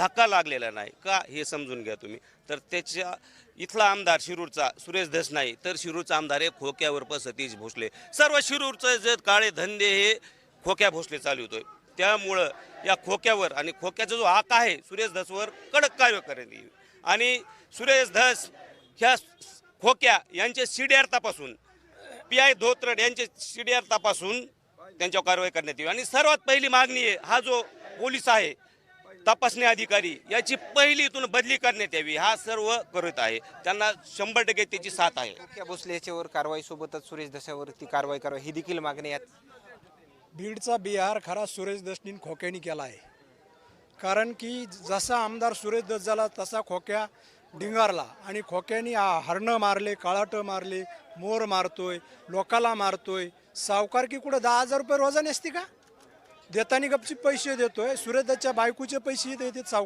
धक्का लागलेला नाही. का हे समजून घ्या तुम्ही. तर त्याच्या इथला आमदार शिरूरचा सुरेश धस नाही तर शिरूरचा आमदार आहे खोक्यावर प सतीश भोसले. सर्व शिरूरचं जे काळे धंदे हे खोक्या भोसले चालवतोय त्यामुळं या खोक्यावर आणि खोक्याचा जो हाक आहे सुरेश धसवर कडक कार्य करण्यात येईल. आणि सुरेश धस ह्या खोक्या यांचे सीडीआर तपासून पी आय धोत्रड यांचे सीडीआर तपासून त्यांच्यावर कारवाई करण्यात येईल. आणि सर्वात पहिली मागणी आहे हा जो पोलीस आहे तपासणी अधिकारी याची पहिली इथून बदली करण्यात यावी हा सर्व करत आहे. त्यांना शंभर टक्के त्याची साथ आहे. भोसले याच्यावर कारवाई सोबतच सुरेश दसावरती कारवाई करावी ही देखील मागणी यात बीडचा बिहार खरा सुरेश दसनीन खोक्यानी केला आहे. कारण की जसा आमदार सुरेश दस झाला तसा खोक्या डिंगारला. आणि खोक्यानी आ- हरणं मारले काळाटं मारले मोर मारतोय लोकाला मारतोय. सावकार की कुठं दहा हजार रुपये रोजाने असते का? देतानी गपची पैसे देतोय सुरेदाच्या बायकोचे पैसे देते साव